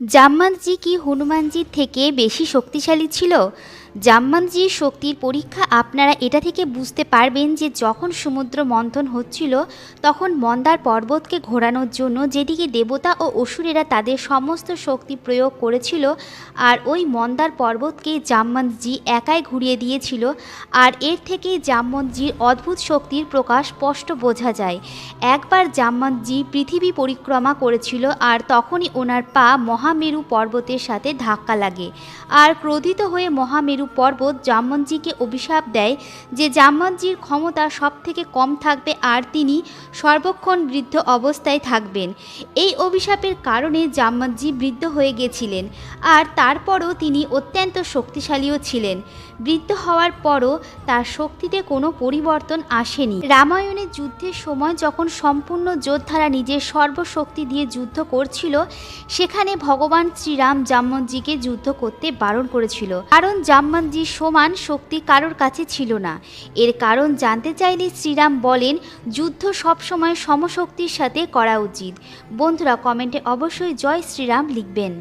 জাম্মানজি কি হনুমানজির থেকে বেশি শক্তিশালী ছিল? জাম্মানজির শক্তির পরীক্ষা আপনারা এটা থেকে বুঝতে পারবেন যে যখন সমুদ্র মন্থন হচ্ছিল, তখন মন্দার পর্বতকে ঘোরানোর জন্য যেদিকে দেবতা ও অসুরেরা তাদের সমস্ত শক্তি প্রয়োগ করেছিল, আর ওই মন্দার পর্বতকে জাম্মানজি একাই ঘুরিয়ে দিয়েছিল, আর এর থেকে জাম্মনজির অদ্ভুত শক্তির প্রকাশ স্পষ্ট বোঝা যায়। একবার জাম্মানজি পৃথিবী পরিক্রমা করেছিল, আর তখনই ওনার পা মহামেরু পর্বতের সাথে ধাক্কা লাগে, আর ক্রোধিত হয়ে মহামেরু পর্বত জাম্মনজিকে অভিশাপ দেয় যে জাম্মনজির ক্ষমতা সব থেকে কম থাকবে আর তিনি সর্বক্ষণ বৃদ্ধ অবস্থায় থাকবেন। এই অভিশাপের কারণে জাম্মনজি বৃদ্ধ হয়ে গেছিলেন আর তারপরও তিনি অত্যন্ত শক্তিশালীও ছিলেন। বৃদ্ধ হওয়ার পরও তার শক্তিতে কোনো পরিবর্তন আসেনি। রামায়ণের যুদ্ধের সময় যখন সম্পূর্ণ যোদ্ধারা নিজের সর্বশক্তি দিয়ে যুদ্ধ করছিল, সেখানে ভগবান শ্রীরাম জাম্মনজিকে যুদ্ধ করতে বারণ করেছিল। কারণ জাম্মনজির সমান শক্তি কারোর কাছে ছিল না। এর কারণ জানতে চাইলে শ্রীরাম বলেন, যুদ্ধ সবসময় সমশক্তির সাথে করা উচিত। বন্ধুরা, কমেন্টে অবশ্যই জয় শ্রীরাম লিখবেন।